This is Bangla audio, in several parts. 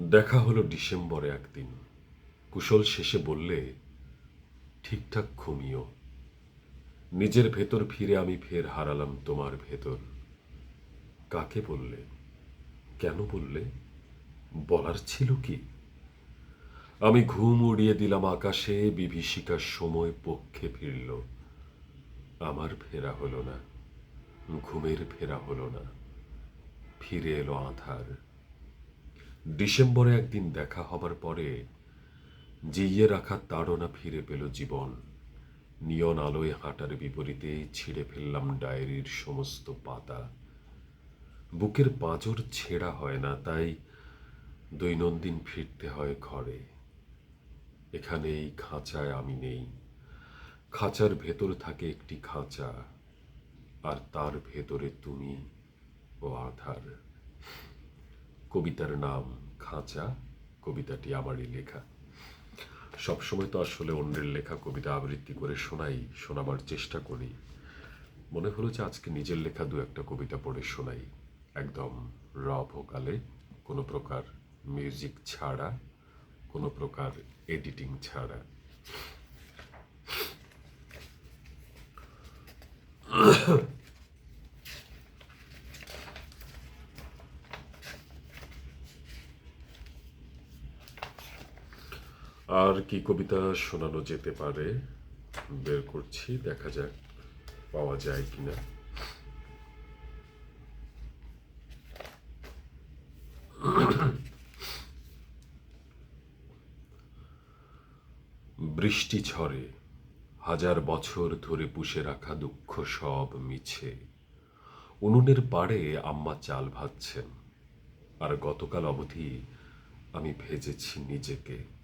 দেখা হলো ডিসেম্বরে একদিন। কুশল শেষে বললে, ঠিকঠাক ঘুমিও। নিজের ভেতর ফিরে আমি ফের হারালাম তোমার ভেতর। কাকে বললে? কেন বললে? বলার ছিল কি? আমি ঘুম উড়িয়ে দিলাম আকাশে বিভীষিকার সময় পক্ষে ফিরল। আমার ফেরা হলো না, ঘুমের ফেরা হলো না। ফিরে এলো আধার। ডিসেম্বরে একদিন দেখা হবার পরে জিইয়ে রাখা তাড়না ফিরে পেল জীবন। নিয়ন আলোয় হাঁটার বিপরীতে ছিঁড়ে ফেললাম ডায়েরির সমস্ত পাতা। বুকের পাঁজর ছেঁড়া হয় না, তাই দৈনন্দিন ফিরতে হয় ঘরে। এখানে এই খাঁচায় আমি নেই। খাঁচার ভেতর থাকে একটি খাঁচা, আর তার ভেতরে তুমি ও আধার। কবিতার নাম খাঁচা, কবিতাটি আমারই লেখা। সবসময় তো আসলে অন্যের লেখা কবিতা আবৃত্তি করে শোনাই, শোনাবার চেষ্টা করি। মনে হলো যে আজকে নিজের লেখা দু একটা কবিতা পড়ে শোনাই। একদম র ভোকালে, কোনো প্রকার মিউজিক ছাড়া, কোনো প্রকার এডিটিং ছাড়া। আর কি কবিতা শোনানো যেতে পারে? বের করছি, দেখা যাক পাওয়া যায় কিনা। বৃষ্টি ঝরে, হাজার বছর ধরে পুষে রাখা দুঃখ সব মিছে। উনুনের পাড়ে আম্মা চাল ভাজছেন, আর গতকাল অবধি আমি ভেজেছি নিজেকে।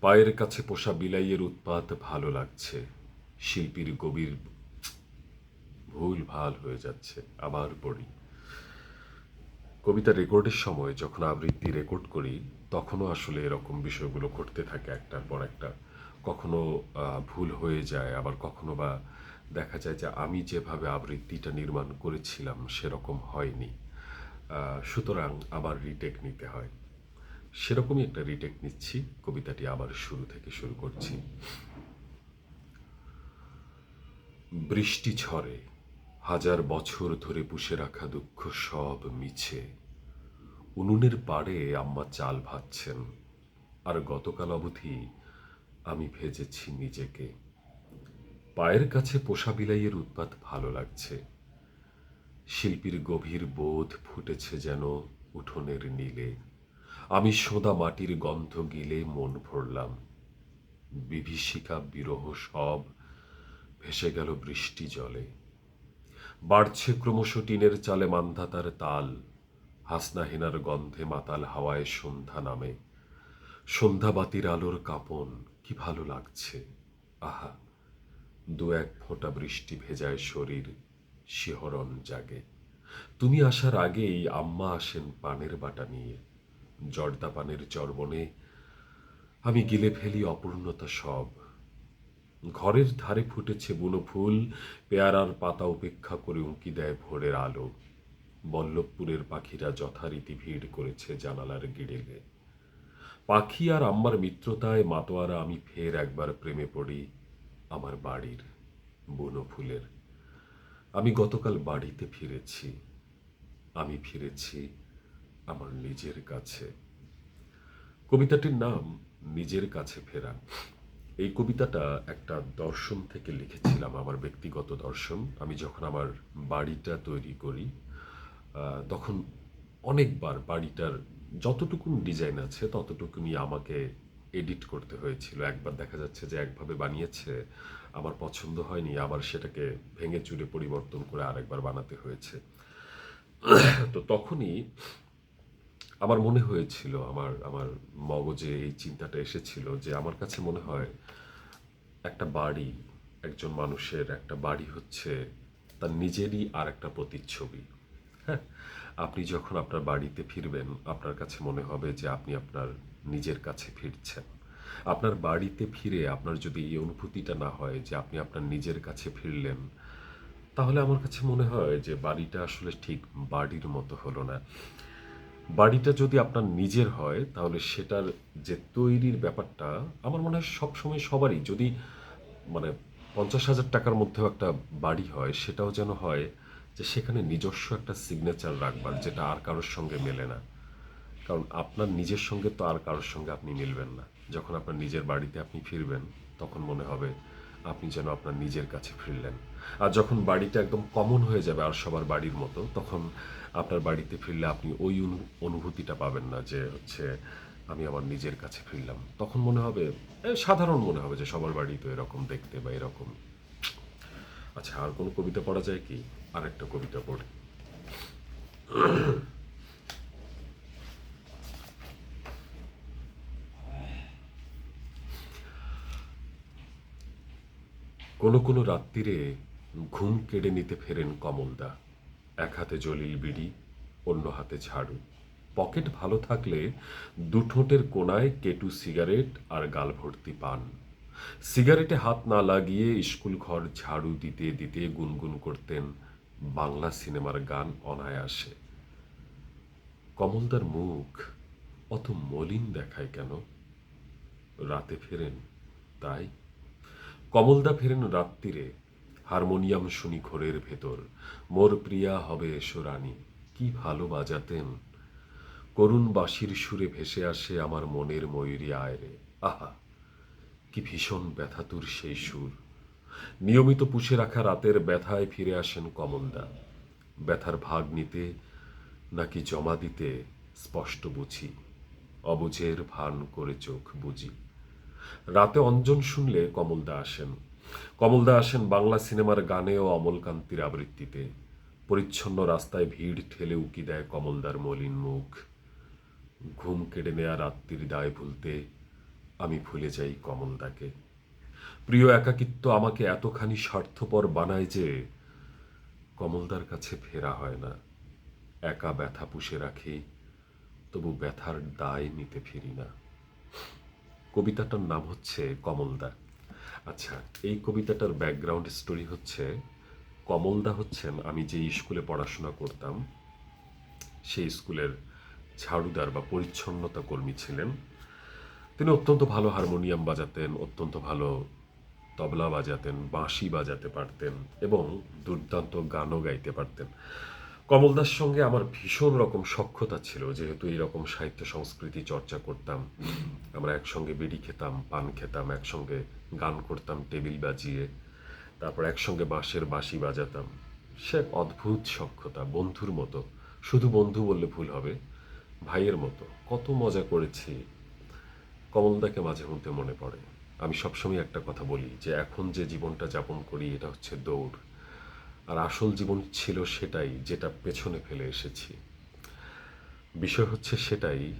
পায়ের কাছে পোষা বিলাইয়ের উৎপাত ভালো লাগছে। শিল্পীর গভীর ভুল ভালো হয়ে যাচ্ছে আবার পড়ি কবিতা রেকর্ডের সময় যখন আবৃত্তি রেকর্ড করি, তখনও আসলে এরকম বিষয়গুলো ঘটতে থাকে একটার পর একটা। কখনো ভুল হয়ে যায়, আবার কখনো বা দেখা যায় যে আমি যেভাবে আবৃত্তিটা নির্মাণ করেছিলাম সেরকম হয়নি। সুতরাং আবার রিটেক নিতে হয়। সেরকমই একটা রিটেক নিচ্ছি। কবিতাটি আবার শুরু থেকে শুরু করছি। বৃষ্টি ঝরে, হাজার বছর ধরে পুষে রাখা দুঃখ সব মিছে। উনুনের পাড়ে আম্মা চাল ভাজছেন, আর গতকাল অবধি আমি ভেজেছি নিজেকে। পায়ের কাছে পোষা বিলাইয়ের উৎপাত ভালো লাগছে। শিল্পীর গভীর বোধ ফুটেছে যেন উঠোনের নীলে। আমি সোদা মাটির গন্ধ গিলে মন ভরলাম। বিভীষিকা বিরহ সব ভেসে গেল বৃষ্টি জলে। বাড়ছে ক্রমশ টিনের চালে মান্ধাতার তাল। হাসনাহিনার গন্ধে মাতাল হাওয়ায় সন্ধ্যা নামে। সন্ধ্যাবাতির আলোর কাঁপন, কি ভালো লাগছে। আহা, দু এক ফোঁটা বৃষ্টি ভেজায় শরীর শিহরণ জাগে। তুমি আসার আগেই আম্মা আসেন পানের বাটা নিয়ে। জর্দা পানের চর্বণে আমি গিলে ফেলি অপূর্ণতা সব। ঘরের ধারে ফুটেছে বুনো ফুল পেয়ারার পাতা উপেক্ষা করে উঁকি দেয় ভোরের আলো। বল্লভপুরের পাখিরা যথারীতি ভিড় করেছে জানালার গিড়েলে পাখি আর আম্মার মিত্রতায় মাতোয়ারা, আমি ফের একবার প্রেমে পড়ি আমার বাড়ির বুনো ফুলের আমি গতকাল বাড়িতে ফিরেছি, আমি ফিরেছি আমার নিজের কাছে। কবিতাটির নাম নিজের কাছে ফেরা। এই কবিতাটা একটা দর্শন থেকে লিখেছিলাম আমার ব্যক্তিগত দর্শন। আমি যখন আমার বাড়িটা তৈরি করি তখন অনেকবার বাড়িটার যতটুকুন ডিজাইন আছে ততটুকুনি আমাকে এডিট করতে হয়েছিল। একবার দেখা যাচ্ছে যে একভাবে বানিয়েছে, আমার পছন্দ হয়নি, আবার সেটাকে ভেঙে চুরে পরিবর্তন করে আরেকবার বানাতে হয়েছে। তো তখনই আমার মনে হয়েছিল, আমার আমার মগজে এই চিন্তাটা এসেছিল যে আমার কাছে মনে হয় একটা বাড়ি, একজন মানুষের একটা বাড়ি হচ্ছে তার নিজেরই আর একটা প্রতিচ্ছবি। হ্যাঁ আপনি যখন আপনার বাড়িতে ফিরবেন, আপনার কাছে মনে হবে যে আপনি আপনার নিজের কাছে ফিরছেন। আপনার বাড়িতে ফিরে আপনার যদি এই অনুভূতিটা না হয় যে আপনি আপনার নিজের কাছে ফিরলেন, তাহলে আমার কাছে মনে হয় যে বাড়িটা আসলে ঠিক বাড়ির মতো হলো না। বাড়িটা যদি আপনার নিজের হয়, তাহলে সেটার যে তৈরির ব্যাপারটা আমার মনে হয় সবসময় সবারই। যদি মানে পঞ্চাশ হাজার টাকার মধ্যেও একটা বাড়ি হয়, সেটাও যেন হয় যে সেখানে নিজস্ব একটা সিগনেচার রাখবার, যেটা আর কারোর সঙ্গে মেলে না। কারণ আপনার নিজের সঙ্গে তো আর কারোর সঙ্গে আপনি মিলবেন না। যখন আপনার নিজের বাড়িতে আপনি ফিরবেন, তখন মনে হবে আপনি যেন আপনার নিজের কাছে ফিরলেন। আর যখন বাড়িটা একদম কমন হয়ে যাবে আর সবার বাড়ির মতো, তখন আপনার বাড়িতে ফিরলে আপনি ওই অনু- অনুভূতিটা পাবেন না যে হচ্ছে আমি আমার নিজের কাছে ফিরলাম। তখন মনে হবে সাধারণ মনে হবে যে সবার বাড়ি তো এরকম দেখতে বা এরকম। আচ্ছা আর কোনো কবিতা পড়া যায় কি? আর একটা কবিতা পড়ি। কোনো কোনো রাত্রিরে ঘুম কেড়ে নিতে ফেরেন কমলদা। এক হাতে জলিল বিড়ি, অন্য হাতে ঝাড়ু। পকেট ভালো থাকলে দুঠোঁটের কোনায় কেটু সিগারেট আর গাল ভর্তি পান। সিগারেটে হাত না লাগিয়ে স্কুল ঘর ঝাড়ু দিতে দিতে গুনগুন করতেন বাংলা সিনেমার গান অনায়াসে। কমলদার মুখ অত মলিন দেখায় কেন? রাতে ফেরেন, তাই কমলদা ফেরেন রাত্রিরে হারমোনিয়াম শুনি ঘোরের ভেতর। মোর প্রিয়া হবে এসো রানী, কি ভালো বাজাতেন। করুণ বাঁশির সুরে ভেসে আসে আমার মনের ময়ূরী আয়রে। আহা, কি ভীষণ ব্যথাতুর সেই সুর। নিয়মিত পুষে রাখা রাতের ব্যথায় ফিরে আসেন কমলদা। ব্যথার ভাগ নিতে নাকি জমা দিতে স্পষ্ট বুঝি, অবুঝের ভান করে চোখ বুঝি। রাতে অঞ্জন শুনলে কমলদা আসেন। কমলদা আসেন বাংলা সিনেমার গানে ও অমলকান্তির আবৃত্তিতে। পরিচ্ছন্ন রাস্তায় ভিড় ঠেলে উকি দেয় কমলদার মলিন মুখ। ঘুম কেড়ে নেয়া রাত্রির দায় ভুলতে আমি ভুলে যাই কমলদাকে। প্রিয় একাকিত্ব আমাকে এতখানি স্বার্থপর বানায় যে কমলদার কাছে ফেরা হয় না। একা ব্যথা পুষে রাখি, তবু ব্যথার দায় নিতে ফিরি না। কবিতাটার নাম হচ্ছে কমলদা। আচ্ছা এই কবিতাটার ব্যাকগ্রাউন্ড স্টোরি হচ্ছে, কমলদা হচ্ছেন, আমি যে স্কুলে পড়াশোনা করতাম, সেই স্কুলের ঝাড়ুদার বা পরিচ্ছন্নতা কর্মী ছিলেন। তিনি অত্যন্ত ভালো হারমোনিয়াম বাজাতেন, অত্যন্ত ভালো তবলা বাজাতেন, বাঁশি বাজাতে পারতেন এবং দুর্দান্ত গানও গাইতে পারতেন। কমলদার সঙ্গে আমার ভীষণ রকম সক্ষতা ছিল, যেহেতু এইরকম সাহিত্য সংস্কৃতি চর্চা করতাম। আমরা একসঙ্গে বিড়ি খেতাম, পান খেতাম, একসঙ্গে গান করতাম, টেবিল বাজিয়ে, তারপর একসঙ্গে বাঁশের বাঁশি বাজাতাম। সে এক অদ্ভুত সক্ষতা বন্ধুর মতো। শুধু বন্ধু বললে ভুল হবে, ভাইয়ের মতো। কত মজা করেছি। কমলদাকে মাঝে মধ্যে মনে পড়ে। আমি সবসময় একটা কথা বলি যে, এখন যে জীবনটা যাপন করি, এটা হচ্ছে দৌড়। আর আসল জীবন ছিল সেটাই যেটা পেছনে ফেলে এসেছি। বিষয় হচ্ছে সেটাই,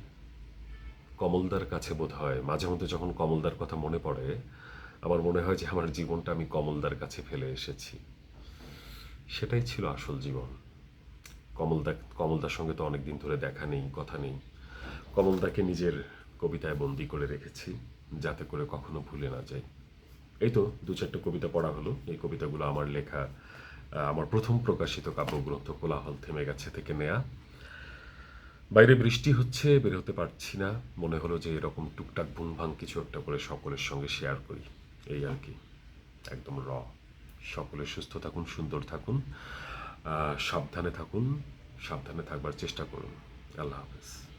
কমলদার কাছে বোধ হয় মাঝে মধ্যে যখন কমলদার কথা মনে পড়ে, আমার মনে হয় যে আমার জীবনটা আমি কমলদার কাছে ফেলে এসেছি। সেটাই ছিল আসল জীবন। কমলদা, কমলদার সঙ্গে তো অনেক দিন ধরে দেখা নেই, কথা নেই। কমলদাকে নিজের কবিতায় বন্দি করে রেখেছি, যাতে করে কখনো ভুলে না যাই। এই তো দু চারটে কবিতা পড়া হলো। এই কবিতাগুলো আমার লেখা আমার প্রথম প্রকাশিত কাব্যগ্রন্থ কোলাহল থেমে গেছে থেকে নেয়া। বাইরে বৃষ্টি হচ্ছে, বের হতে পারছি না। মনে হলো যে এরকম টুকটাক ভুংভাং কিছু একটা করে সকলের সঙ্গে শেয়ার করি। এই আর কি। একদম র। সকলে সুস্থ থাকুন, সুন্দর থাকুন সাবধানে থাকুন, সাবধানে থাকবার চেষ্টা করুন। আল্লাহ হাফেজ।